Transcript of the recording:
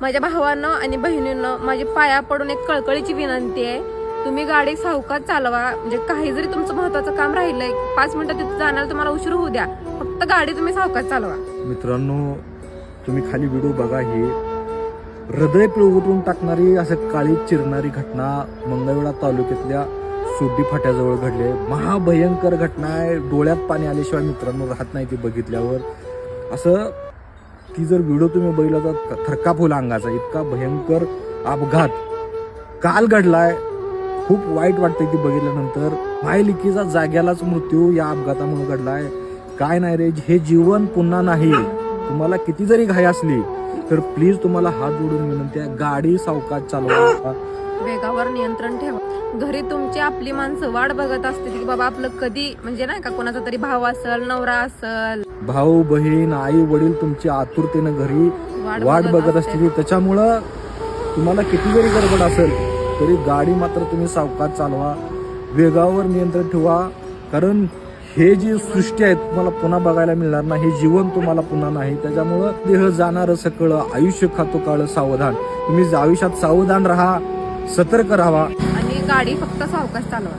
माझ्या भावानं आणि बहिणींनो माझी पाया पडून एक कळकळीची विनंती आहे. तुम्ही गाडी सावकाच चालवा. म्हणजे काही जरी तुमचं महत्वाचं काम राहिलंय पाच मिनिटं तिथं जाणार तुम्हाला उशीर होऊ द्या. फक्त गाडी तुम्ही सावकाच चालवा. मित्रांनो तुम्ही खाली व्हिडिओ बघा ही. हृदय पिळवटून टाकणारी असं काळी चिरणारी घटना मंगळवेढा तालुक्यातल्या सोड्डी फाट्याजवळ घडली महाभयंकर घटना आहे. डोळ्यात पाणी आल्याशिवाय मित्रांनो राहत नाही ती बघितल्यावर. असं ती जर व्हिडिओ तुम्ही बघितला तर थरकाप अंगाचा इतका भयंकर अपघात काल घडलाय. खूप वाईट वाटतंय ती बघितल्यानंतर. मायलिकीचा जाग्यालाच मृत्यू या अपघातामुळे घडलाय. काय नाही रे हे जीवन पुन्हा नाही. तुम्हाला किती जरी घाई असली तर प्लीज तुम्हाला हात जोडून विनंती आहे गाडी सावकाश चालवा. वेगावर नियंत्रण ठेवा. घरी तुमची आपली माणसं वाट बघत असते की बाबा आपलं कधी म्हणजे नाही का कोणाचा तरी भाव असल नवरा असल. भाऊ बहीण आई वडील तुमची आतुरतेनं घरी वाट बघत असतील. त्याच्यामुळं तुम्हाला किती जरी गडबड असेल तरी गाडी मात्र तुम्ही सावकाश चालवा. वेगावर नियंत्रण ठेवा. कारण हे जी सृष्टी आहे तुम्हाला पुन्हा बघायला मिळणार नाही. हे जीवन तुम्हाला पुन्हा नाही. त्याच्यामुळं देह जाणार सकळ आयुष्य खातो काळ सावधान. तुम्ही आयुष्यात सावधान राहा सतर्क राहा. आणि गाडी फक्त सावकाश चालवा.